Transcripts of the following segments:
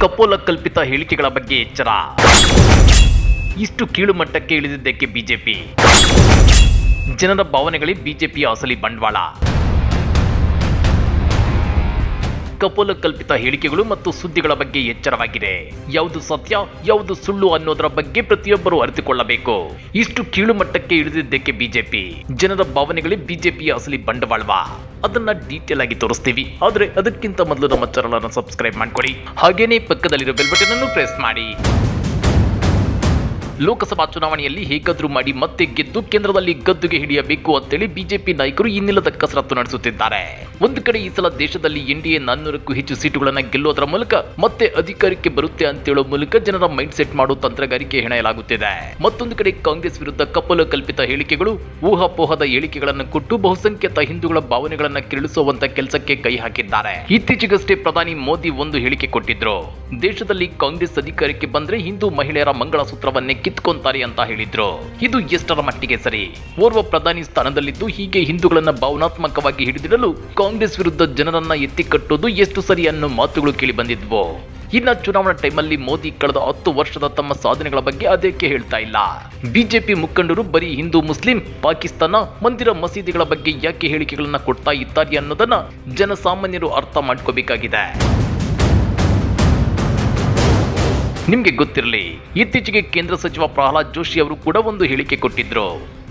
ಕಪೋಲ ಕಲ್ಪಿತ ಹೇಳಿಕೆಗಳ ಬಗ್ಗೆ ಎಚ್ಚರ. ಇಷ್ಟು ಕೀಳು ಮಟ್ಟಕ್ಕೆ ಇಳಿದಿದ್ದಕ್ಕೆ ಬಿಜೆಪಿ. ಜನರ ಭಾವನೆಗಳೇ ಬಿಜೆಪಿಯ ಅಸಲಿ ಬಂಡವಾಳ. ಕಪೋಲ ಕಲ್ಪಿತ ಹೇಳಿಕೆಗಳು ಮತ್ತು ಸುದ್ದಿಗಳ ಬಗ್ಗೆ ಎಚ್ಚರವಾಗಿದೆ. ಯಾವುದು ಸತ್ಯ, ಯಾವುದು ಸುಳ್ಳು ಅನ್ನೋದರ ಬಗ್ಗೆ ಪ್ರತಿಯೊಬ್ಬರು ಅರಿತುಕೊಳ್ಳಬೇಕು. ಇಷ್ಟು ಕೀಳು ಮಟ್ಟಕ್ಕೆ ಇಳಿದಿದ್ದಕ್ಕೆ ಬಿಜೆಪಿ. ಜನರ ಭಾವನೆಗಳೇ ಬಿಜೆಪಿಯ ಅಸಲಿ ಬಂಡವಾಳವಾ? ಅದನ್ನ ಡೀಟೇಲ್ ಆಗಿ ತೋರಿಸ್ತೀವಿ. ಆದ್ರೆ ಅದಕ್ಕಿಂತ ಮೊದಲು ನಮ್ಮ ಚಾನಲ್ ಅನ್ನು ಸಬ್ಸ್ಕ್ರೈಬ್ ಮಾಡ್ಕೊಳ್ಳಿ. ಹಾಗೇನೆ ಪಕ್ಕದಲ್ಲಿರೋ ಬೆಲ್ ಬಟನ್ ಅನ್ನು ಪ್ರೆಸ್ ಮಾಡಿ. ಲೋಕಸಭಾ ಚುನಾವಣೆಯಲ್ಲಿ ಹೇಗಾದ್ರೂ ಮಾಡಿ ಮತ್ತೆ ಗೆದ್ದು ಕೇಂದ್ರದಲ್ಲಿ ಗದ್ದುಗೆ ಹಿಡಿಯಬೇಕು ಅಂತೇಳಿ ಬಿಜೆಪಿ ನಾಯಕರು ಇನ್ನಿಲ್ಲದ ಕಸರತ್ತು ನಡೆಸುತ್ತಿದ್ದಾರೆ. ಒಂದು ಕಡೆ ಈ ಸಲ ದೇಶದಲ್ಲಿ ಎನ್ಡಿಎ ನಾನ್ನೂರಕ್ಕೂ ಹೆಚ್ಚು ಸೀಟುಗಳನ್ನು ಗೆಲ್ಲೋದರ ಮೂಲಕ ಮತ್ತೆ ಅಧಿಕಾರಕ್ಕೆ ಬರುತ್ತೆ ಅಂತೇಳೋ ಮೂಲಕ ಜನರ ಮೈಂಡ್ ಸೆಟ್ ಮಾಡೋ ತಂತ್ರಗಾರಿಕೆ ಹೆಣೆಯಲಾಗುತ್ತಿದೆ. ಮತ್ತೊಂದು ಕಡೆ ಕಾಂಗ್ರೆಸ್ ವಿರುದ್ಧ ಕಪೋಲ ಕಲ್ಪಿತ ಹೇಳಿಕೆಗಳು, ಊಹಾಪೋಹದ ಹೇಳಿಕೆಗಳನ್ನು ಕೊಟ್ಟು ಬಹುಸಂಖ್ಯಾತ ಹಿಂದೂಗಳ ಭಾವನೆಗಳನ್ನು ಕೆರಳಿಸುವಂತ ಕೆಲಸಕ್ಕೆ ಕೈ ಹಾಕಿದ್ದಾರೆ. ಇತ್ತೀಚೆಗಷ್ಟೇ ಪ್ರಧಾನಿ ಮೋದಿ ಒಂದು ಹೇಳಿಕೆ ಕೊಟ್ಟಿದ್ರು. ದೇಶದಲ್ಲಿ ಕಾಂಗ್ರೆಸ್ ಅಧಿಕಾರಕ್ಕೆ ಬಂದ್ರೆ ಹಿಂದೂ ಮಹಿಳೆಯರ ಮಂಗಳಸೂತ್ರವನ್ನೇ ಕಿತ್ಕೊಂತಾರೆ ಅಂತ ಹೇಳಿದ್ರು. ಇದು ಎಷ್ಟರ ಮಟ್ಟಿಗೆ ಸರಿ? ಓರ್ವ ಪ್ರಧಾನಿ ಸ್ಥಾನದಲ್ಲಿದ್ದು ಹೀಗೆ ಹಿಂದೂಗಳನ್ನ ಭಾವನಾತ್ಮಕವಾಗಿ ಹಿಡಿದಿಡಲು ಕಾಂಗ್ರೆಸ್ ವಿರುದ್ಧ ಜನರನ್ನ ಎತ್ತಿ ಕಟ್ಟೋದು ಎಷ್ಟು ಸರಿ ಅನ್ನೋ ಮಾತುಗಳು ಕೇಳಿ ಬಂದಿದ್ವು. ಇನ್ನ ಚುನಾವಣಾ ಟೈಮಲ್ಲಿ ಮೋದಿ ಕಳೆದ ಹತ್ತು ವರ್ಷದ ತಮ್ಮ ಸಾಧನೆಗಳ ಬಗ್ಗೆ ಅದಕ್ಕೆ ಹೇಳ್ತಾ ಇಲ್ಲ. ಬಿಜೆಪಿ ಮುಖಂಡರು ಬರೀ ಹಿಂದೂ, ಮುಸ್ಲಿಂ, ಪಾಕಿಸ್ತಾನ, ಮಂದಿರ ಮಸೀದಿಗಳ ಬಗ್ಗೆ ಯಾಕೆ ಹೇಳಿಕೆಗಳನ್ನ ಕೊಡ್ತಾ ಇದ್ದಾರೆ ಅನ್ನೋದನ್ನ ಜನಸಾಮಾನ್ಯರು ಅರ್ಥ ಮಾಡ್ಕೋಬೇಕಾಗಿದೆ. ನಿಮ್ಗೆ ಗೊತ್ತಿರಲಿ, ಇತ್ತೀಚೆಗೆ ಕೇಂದ್ರ ಸಚಿವ ಪ್ರಹ್ಲಾದ್ ಜೋಶಿ ಅವರು ಕೂಡ ಒಂದು ಹೇಳಿಕೆ ಕೊಟ್ಟಿದ್ರು.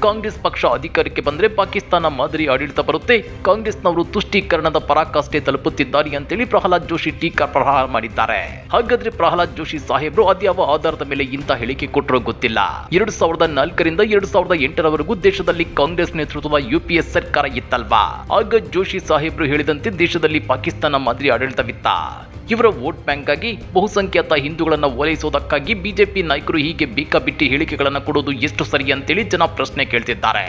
ಕಾಂಗ್ರೆಸ್ ಪಕ್ಷ ಅಧಿಕಾರಕ್ಕೆ ಬಂದ್ರೆ ಪಾಕಿಸ್ತಾನ ಮಾದರಿ ಆಡಳಿತ ಬರುತ್ತೆ, ಕಾಂಗ್ರೆಸ್ನವರು ತುಷ್ಟೀಕರಣದ ಪರಾಕಾಷ್ಠೆ ತಲುಪುತ್ತಿದ್ದಾರೆ ಅಂತೇಳಿ ಪ್ರಹ್ಲಾದ್ ಜೋಶಿ ಟೀಕಾ ಪ್ರಹಾರ ಮಾಡಿದ್ದಾರೆ. ಹಾಗಾದ್ರೆ ಪ್ರಹ್ಲಾದ್ ಜೋಶಿ ಸಾಹೇಬ್ರು ಅದ್ಯಾವ ಆಧಾರದ ಮೇಲೆ ಇಂಥ ಹೇಳಿಕೆ ಕೊಟ್ಟರೋ ಗೊತ್ತಿಲ್ಲ. ಎರಡು ಸಾವಿರದ ನಾಲ್ಕರಿಂದ ಎರಡು ಸಾವಿರದ ಎಂಟರವರೆಗೂ ದೇಶದಲ್ಲಿ ಕಾಂಗ್ರೆಸ್ ನೇತೃತ್ವದ ಯುಪಿಎ ಸರ್ಕಾರ ಇತ್ತಲ್ವಾ? ಆಗ ಜೋಶಿ ಸಾಹೇಬ್ರು ಹೇಳಿದಂತೆ ದೇಶದಲ್ಲಿ ಪಾಕಿಸ್ತಾನ ಮಾದರಿ ಆಡಳಿತವಿತ್ತ? ಇವರ ವೋಟ್ ಬ್ಯಾಂಕ್ ಆಗಿ ಬಹುಸಂಖ್ಯಾತ ಹಿಂದೂಗಳನ್ನು ಓಲೈಸುವುದಕ್ಕಾಗಿ ಬಿಜೆಪಿ ನಾಯಕರು ಹೀಗೆ ಬೇಕಾಬಿಟ್ಟಿ ಹೇಳಿಕೆಗಳನ್ನು ಕೊಡೋದು ಎಷ್ಟು ಸರಿ ಅಂತೇಳಿ ಜನ ಪ್ರಶ್ನೆ ಕೇಳ್ತಿದ್ದಾರೆ.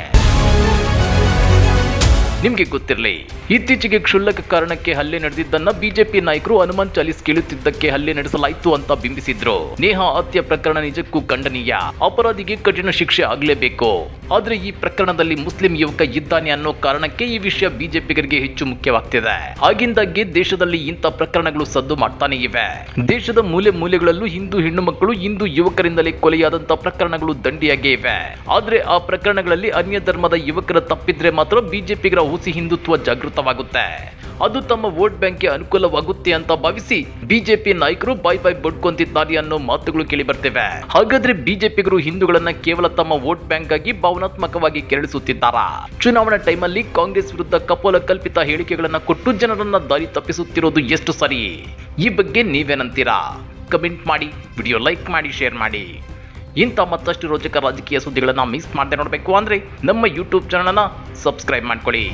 ನಿಮಗೆ ಗೊತ್ತಿರಲಿ, ಇತ್ತೀಚೆಗೆ ಕ್ಷುಲ್ಲಕ ಕಾರಣಕ್ಕೆ ಹಲ್ಲೆ ನಡೆದಿದ್ದನ್ನ ಬಿಜೆಪಿ ನಾಯಕರು ಹನುಮಾನ್ ಚಾಲಿಸ್ ಕೇಳುತ್ತಿದ್ದಕ್ಕೆ ಹಲ್ಲೆ ನಡೆಸಲಾಯಿತು ಅಂತ ಬಿಂಬಿಸಿದ್ರು. ನೇಹಾ ಹತ್ಯೆ ಪ್ರಕರಣ ನಿಜಕ್ಕೂ ಖಂಡನೀಯ. ಅಪರಾಧಿಗೆ ಕಠಿಣ ಶಿಕ್ಷೆ ಆಗಲೇಬೇಕು. ಆದ್ರೆ ಈ ಪ್ರಕರಣದಲ್ಲಿ ಮುಸ್ಲಿಂ ಯುವಕ ಇದ್ದಾನೆ ಅನ್ನೋ ಕಾರಣಕ್ಕೆ ಈ ವಿಷಯ ಬಿಜೆಪಿಗರಿಗೆ ಹೆಚ್ಚು ಮುಖ್ಯವಾಗ್ತಿದೆ. ಆಗಿಂದಾಗ್ಗೆ ದೇಶದಲ್ಲಿ ಇಂಥ ಪ್ರಕರಣಗಳು ಸದ್ದು ಮಾಡ್ತಾನೆ ಇವೆ. ದೇಶದ ಮೂಲೆ ಮೂಲೆಗಳಲ್ಲೂ ಹಿಂದೂ ಹೆಣ್ಣು ಮಕ್ಕಳು, ಹಿಂದೂ ಯುವಕರಿಂದಲೇ ಕೊಲೆಯಾದಂತಹ ಪ್ರಕರಣಗಳು ದಂಡಿಯಾಗೇ ಇವೆ. ಆದರೆ ಆ ಪ್ರಕರಣಗಳಲ್ಲಿ ಅನ್ಯ ಧರ್ಮದ ಯುವಕರ ತಪ್ಪಿದ್ರೆ ಮಾತ್ರ ಬಿಜೆಪಿಗರ ಹುಸಿ ಹಿಂದುತ್ವ ಜಾಗೃತವಾಗುತ್ತೆ. ಅದು ತಮ್ಮ ವೋಟ್ ಬ್ಯಾಂಕ್ಗೆ ಅನುಕೂಲವಾಗುತ್ತೆ ಅಂತ ಭಾವಿಸಿ ಬಿಜೆಪಿ ನಾಯಕರು ಬಾಯ್ ಬಾಯ್ ಬಡ್ಕೊಂತಿದ್ದಾರೆ ಅನ್ನೋ ಮಾತುಗಳು ಕೇಳಿ ಬರ್ತಿವೆ. ಹಾಗಾದ್ರೆ ಬಿಜೆಪಿಗರು ಹಿಂದೂಗಳನ್ನ ಕೇವಲ ತಮ್ಮ ವೋಟ್ ಬ್ಯಾಂಕ್ ಆಗಿ ಭಾವನಾತ್ಮಕವಾಗಿ ಕೆರಳಿಸುತ್ತಿದ್ದಾರಾ? ಚುನಾವಣಾ ಟೈಮಲ್ಲಿ ಕಾಂಗ್ರೆಸ್ ವಿರುದ್ಧ ಕಪೋಲ ಕಲ್ಪಿತ ಹೇಳಿಕೆಗಳನ್ನ ಕೊಟ್ಟು ಜನರನ್ನ ದಾರಿ ತಪ್ಪಿಸುತ್ತಿರೋದು ಎಷ್ಟು ಸರಿ? ಈ ಬಗ್ಗೆ ನೀವೇನಂತೀರಾ? ಕಮೆಂಟ್ ಮಾಡಿ, ವಿಡಿಯೋ ಲೈಕ್ ಮಾಡಿ, ಶೇರ್ ಮಾಡಿ. ಇಂಥ ಮತ್ತಷ್ಟು ರೋಚಕ ರಾಜಕೀಯ ಸುದ್ದಿಗಳನ್ನ ಮಿಸ್ ಮಾಡದೆ ನೋಡಬೇಕು ಅಂದ್ರೆ ನಮ್ಮ ಯೂಟ್ಯೂಬ್ ಚಾನಲ್ನ ಸಬ್ಸ್ಕ್ರೈಬ್ ಮಾಡ್ಕೊಳ್ಳಿ.